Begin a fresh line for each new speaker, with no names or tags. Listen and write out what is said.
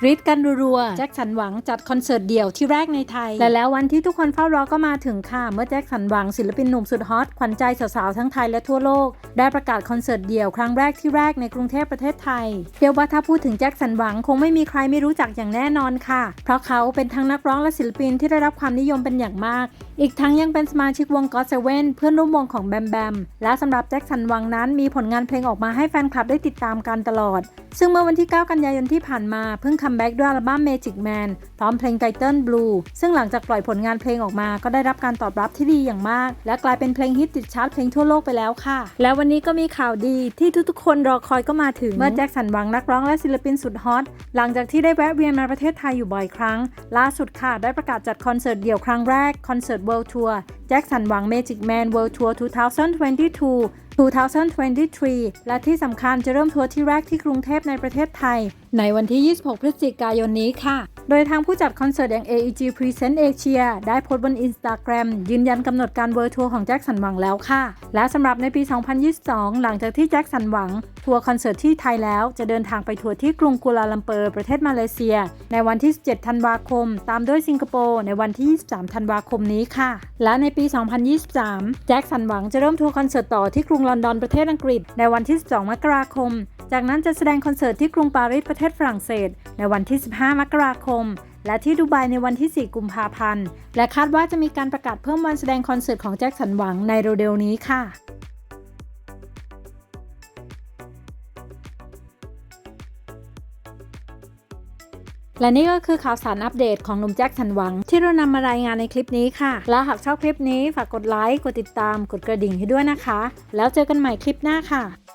กรีดกันรัวๆ แจ็คสันหวังจัดคอนเสิร์ตเดี่ยวที่แรกในไทย และแล้ววันที่ทุกคนเฝ้ารอก็มาถึงค่ะ เมื่อแจ็คสันหวังศิลปินหนุ่มสุดฮอต ขวัญใจสาวๆ ทั้งไทยและทั่วโลก ได้ประกาศคอนเสิร์ตเดี่ยวครั้งแรกที่แรกในกรุงเทพประเทศไทยเรียกว่าถ้าพูดถึงแจ็คสันหวังคงไม่มีใครไม่รู้จักอย่างแน่นอนค่ะ เพราะเขาเป็นทั้งนักร้องและศิลปินที่ได้รับความนิยมเป็นอย่างมาก อีกทั้งยังเป็นสมาชิกวงก็อตเซเว่นเพื่อนร่วมวงของแบมแบมและสำหรับแจ็คสันหวังนั้นมีผลงานเพลงออกมาให้แฟนคลับได้ติดตามกันตลอด ซึ่งเมื่อวันที่ 9 กันยายนที่ผ่านมาเพิ่งคัมแบ็กด้วยอัลบั้ม Magic Man พร้อมเพลงไ i เติล Blue ซึ่งหลังจากปล่อยผลงานเพลงออกมา ก็ได้รับการตอบรับที่ดีอย่างมาก และกลายเป็นเพลงฮิตติดชาร์ตเพลงทั่วโลกไปแล้วค่ะ และวันนี้ก็มีข่าวดีที่ทุกๆ คนรอคอยก็มาถึง เมื่อแจ็คสันหวังนักร้องและศิลปินสุดฮอตหลังจากที่ได้แวะเวียนมาประเทศไทยอยู่บ่อยครั้ง ล่าสุดค่ะ ได้ประกาศจัดคอนเสิร์ตเดี่ยวครั้งแรกคอนเสิร์ต World Tour แจ็คสันหวัง Magic Man World Tour 2022 2023 และที่สำคัญจะเริ่มทัวร์ที่แรกที่กรุงเทพในประเทศไทย ในวันที่ 26 พฤศจิกายนนี้ค่ะ โดยทางผู้จัดคอนเสิร์ตอย่าง AEG Present Asia ได้โพสต์บน Instagram ยืนยันกำหนดการเวิร์ทัวร์ของแจ็คสันหวังแล้วค่ะ และสำหรับในปี 2022 หลังจากที่แจ็คสันหวัง ทัวร์คอนเสิร์ตที่ไทยแล้วจะเดินทางไปทัวร์ที่กรุงกัวลาลัมเปอร์ประเทศมาเลเซีย ในวันที่ 17 ธันวาคม ตามด้วยสิงคโปร์ในวันที่ 23 ธันวาคมนี้ค่ะ และในปี 2023 แจ็คสันหวังจะเริ่มทัวร์คอนเสิร์ตต่อที่กรุงลอนดอนประเทศอังกฤษ ในวันที่ 12 มกราคม จากนั้นจะแสดงคอนเสิร์ตที่กรุงปารีสประเทศฝรั่งเศส ในวันที่ 15 มกราคม และที่ดูไบในวันที่ 4 กุมภาพันธ์ และคาดว่าจะมีการประกาศเพิ่มวันแสดงคอนเสิร์ตของแจ็คสันหวังในเร็วๆนี้ค่ะและนี่ก็คือข่าวสารอัปเดตของหนุ่มแจ็คสันหวัง ที่เรานำมารายงานในคลิปนี้ค่ะ และหากชอบคลิปนี้ฝากกดไลค์ กดติดตาม กดกระดิ่งให้ด้วยนะคะ แล้วเจอกันใหม่คลิปหน้าค่ะ